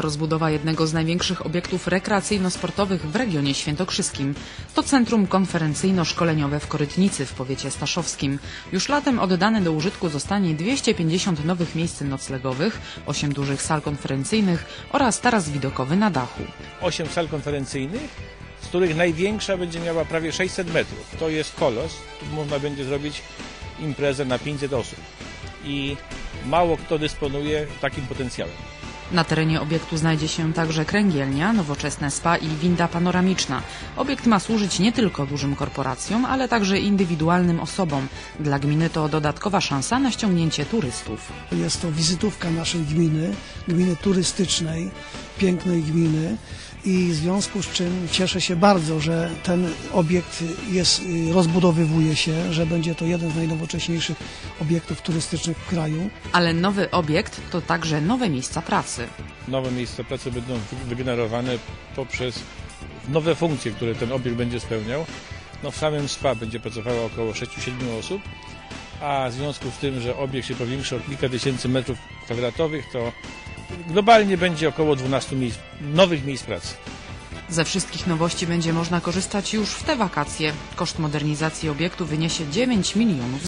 Rozbudowa jednego z największych obiektów rekreacyjno-sportowych w regionie świętokrzyskim. To centrum konferencyjno-szkoleniowe w Korytnicy w powiecie staszowskim. Już latem oddane do użytku zostanie 250 nowych miejsc noclegowych, 8 dużych sal konferencyjnych oraz taras widokowy na dachu. 8 sal konferencyjnych, z których największa będzie miała prawie 600 metrów. To jest kolos, tu można będzie zrobić imprezę na 500 osób. I mało kto dysponuje takim potencjałem. Na terenie obiektu znajdzie się także kręgielnia, nowoczesne spa i winda panoramiczna. Obiekt ma służyć nie tylko dużym korporacjom, ale także indywidualnym osobom. Dla gminy to dodatkowa szansa na ściągnięcie turystów. Jest to wizytówka naszej gminy, gminy turystycznej, pięknej gminy i w związku z czym cieszę się bardzo, że ten obiekt jest, y, rozbudowywuje się, że będzie to jeden z najnowocześniejszych obiektów turystycznych w kraju. Ale nowy obiekt to także nowe miejsca pracy. Nowe miejsca pracy będą wy- wygenerowane poprzez nowe funkcje, które ten obiekt będzie spełniał. No w samym SPA będzie pracowało około 6-7 osób, a w związku z tym, że obiekt się powiększy o kilka tysięcy metrów kwadratowych, to globalnie będzie około 12 miejsc, nowych miejsc pracy. Ze wszystkich nowości będzie można korzystać już w te wakacje. Koszt modernizacji obiektu wyniesie 9 milionów